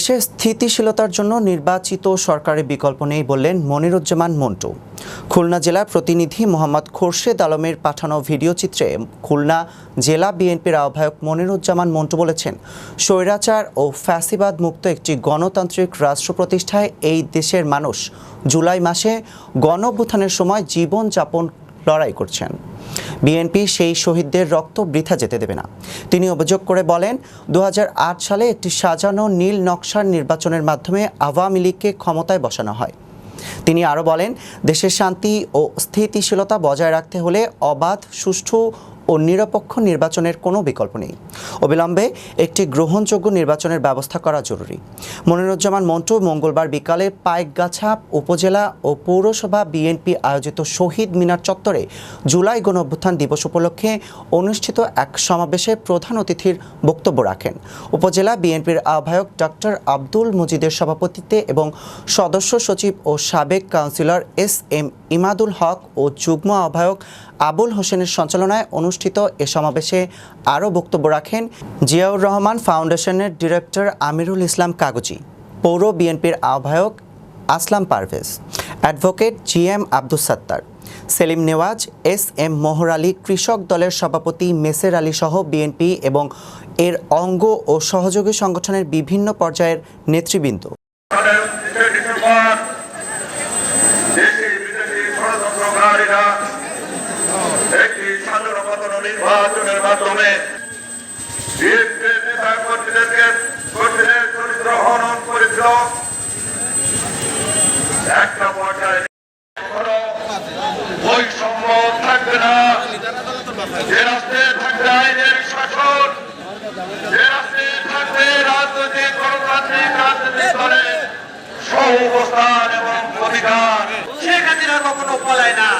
দেশের স্থিতিশীলতার জন্য নির্বাচিত সরকারের বিকল্প নেই বললেন মনিরুজ্জামান মন্টু। খুলনা জেলার প্রতিনিধি মোহাম্মদ খোরশেদ আলমের পাঠানো ভিডিও চিত্রে খুলনা জেলা বিএনপির আহ্বায়ক মনিরুজ্জামান মন্টু বলেছেন, স্বৈরাচার ও ফ্যাসিবাদ মুক্ত একটি গণতান্ত্রিক রাষ্ট্র প্রতিষ্ঠায় এই দেশের মানুষ জুলাই মাসে গণ সময় জীবনযাপন লড়াই করছেন। বিএনপি সেই শহীদদের রক্ত বৃথা যেতে দেবে না। তিনি অভিযোগ করে বলেন দু হাজার আট সালে একটি সাজানো নীল নকশার নির্বাচনের মাধ্যমে আওয়ামী লীগকে ক্ষমতায় বসানো হয়। তিনি আরও বলেন, দেশের শান্তি ও স্থিতিশীলতা বজায় রাখতে হলে অবাধ, সুষ্ঠু ও নিরপেক্ষ নির্বাচনের কোনো বিকল্প নেই। অবিলম্বে একটি গ্রহণযোগ্য নির্বাচনের ব্যবস্থা করা জরুরি। মনিরুজ্জামান মন্টু মঙ্গলবার বিকালে পাইকগাছা উপজেলা ও পৌরসভা বিএনপি আয়োজিত শহীদ মিনার চত্বরে জুলাই গণ অভ্যুত্থান দিবস উপলক্ষে অনুষ্ঠিত এক সমাবেশে প্রধান অতিথির বক্তব্য রাখেন। উপজেলা বিএনপির আহ্বায়ক ডক্টর আব্দুল মজিদের সভাপতিত্বে এবং সদস্য সচিব ও সাবেক councillor S M Imadul Haque ও যুগ্ম আহ্বায়ক আবুল হোসেনের সঞ্চালনায় অনুষ্ঠিত এ সমাবেশে আরও বক্তব্য রাখেন জিয়াউর রহমান ফাউন্ডেশনের ডিরেক্টর আমিরুল ইসলাম কাগজি পৌর বিএনপির আহ্বায়ক Aslam Parvez, advocate G M Abdus Sattar, Selim Newaz, S M Mohor Ali, কৃষক দলের সভাপতি মেসের আলী সহ বিএনপি এবং এর অঙ্গ ও সহযোগী সংগঠনের বিভিন্ন পর্যায়ের নেতৃবৃন্দ। মাধ্যমে বিএনপির নেতা কর্মীদেরকে কর্মীদের চরিত্র হনন করেছিল। একটা পর্যায়ে কখনো বৈষম্য থাকবে না। যে রাষ্ট্রে থাকবে আইনের শাসন যে রাষ্ট্রে থাকবে রাজনৈতিক গণতান্ত্রিক রাজনৈতিক দলের সহাবস্থান এবং অধিকার। শেখ হাসিনা কখনো পলায় না।